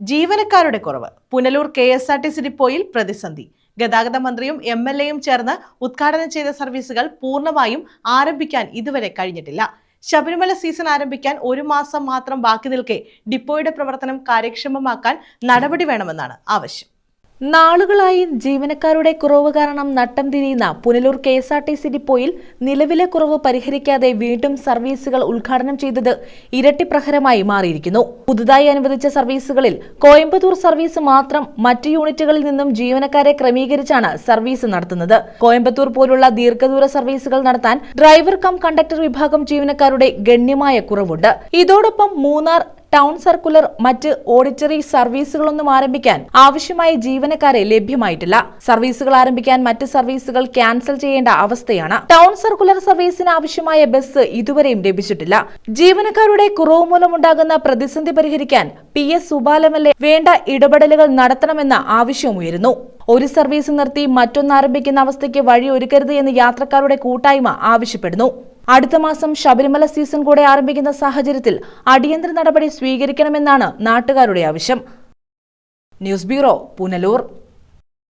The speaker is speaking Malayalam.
ജീവനക്കാരുടെ കുറവ്. Punalur K S R T C ഡിപ്പോയിൽ പ്രതിസന്ധി. ഗതാഗത മന്ത്രിയും എം എൽ എയും ചേർന്ന് ഉദ്ഘാടനം ചെയ്ത സർവീസുകൾ പൂർണമായും ആരംഭിക്കാൻ ഇതുവരെ കഴിഞ്ഞിട്ടില്ല. ശബരിമല സീസൺ ആരംഭിക്കാൻ ഒരു മാസം മാത്രം ബാക്കി നിൽക്കെ ഡിപ്പോയുടെ പ്രവർത്തനം കാര്യക്ഷമമാക്കാൻ നടപടി വേണമെന്നാണ് ആവശ്യം. നാളുകളായി ജീവനക്കാരുടെ കുറവ് കാരണം നട്ടം തിരിയുന്ന Punalur K S R T C ഡിപ്പോയിൽ നിലവിലെ കുറവ് പരിഹരിക്കാതെ വീണ്ടും സർവീസുകൾ ഉദ്ഘാടനം ചെയ്തത് ഇരട്ടി പ്രഹരമായി മാറിയിരിക്കുന്നു. പുതുതായി അനുവദിച്ച സർവീസുകളിൽ കോയമ്പത്തൂർ സർവീസ് മാത്രം മറ്റ് യൂണിറ്റുകളിൽ നിന്നും ജീവനക്കാരെ ക്രമീകരിച്ചാണ് സർവീസ് നടത്തുന്നത്. കോയമ്പത്തൂർ പോലുള്ള ദീർഘദൂര സർവീസുകൾ നടത്താൻ ഡ്രൈവർ കം കണ്ടക്ടർ വിഭാഗം ജീവനക്കാരുടെ ഗണ്യമായ കുറവുണ്ട്. ഇതോടൊപ്പം മൂന്നാർ ടൗൺ സർക്കുലർ മറ്റ് ഓഡിറ്ററി സർവീസുകളൊന്നും ആരംഭിക്കാൻ ആവശ്യമായ ജീവനക്കാരെ ലഭ്യമായിട്ടില്ല. സർവീസുകൾ ആരംഭിക്കാൻ മറ്റ് സർവീസുകൾ ക്യാൻസൽ ചെയ്യേണ്ട അവസ്ഥയാണ്. ടൗൺ സർക്കുലർ സർവീസിന് ആവശ്യമായ ബസ് ഇതുവരെയും ലഭിച്ചിട്ടില്ല. ജീവനക്കാരുടെ കുറവ് മൂലമുണ്ടാകുന്ന പ്രതിസന്ധി പരിഹരിക്കാൻ പി എസ് സുബാലമല്ലെ വേണ്ട ഇടപെടലുകൾ നടത്തണമെന്ന ആവശ്യമുയരുന്നു ഒരു സർവീസ് നിർത്തി മറ്റൊന്ന് ആരംഭിക്കുന്ന അവസ്ഥയ്ക്ക് വഴിയൊരുക്കരുത് എന്ന് യാത്രക്കാരുടെ കൂട്ടായ്മ ആവശ്യപ്പെടുന്നു. അടുത്ത മാസം ശബരിമല സീസൺ കൂടെ ആരംഭിക്കുന്ന സാഹചര്യത്തിൽ അടിയന്തര നടപടി സ്വീകരിക്കണമെന്നാണ് നാട്ടുകാരുടെ ആവശ്യം. News bureau Punalur.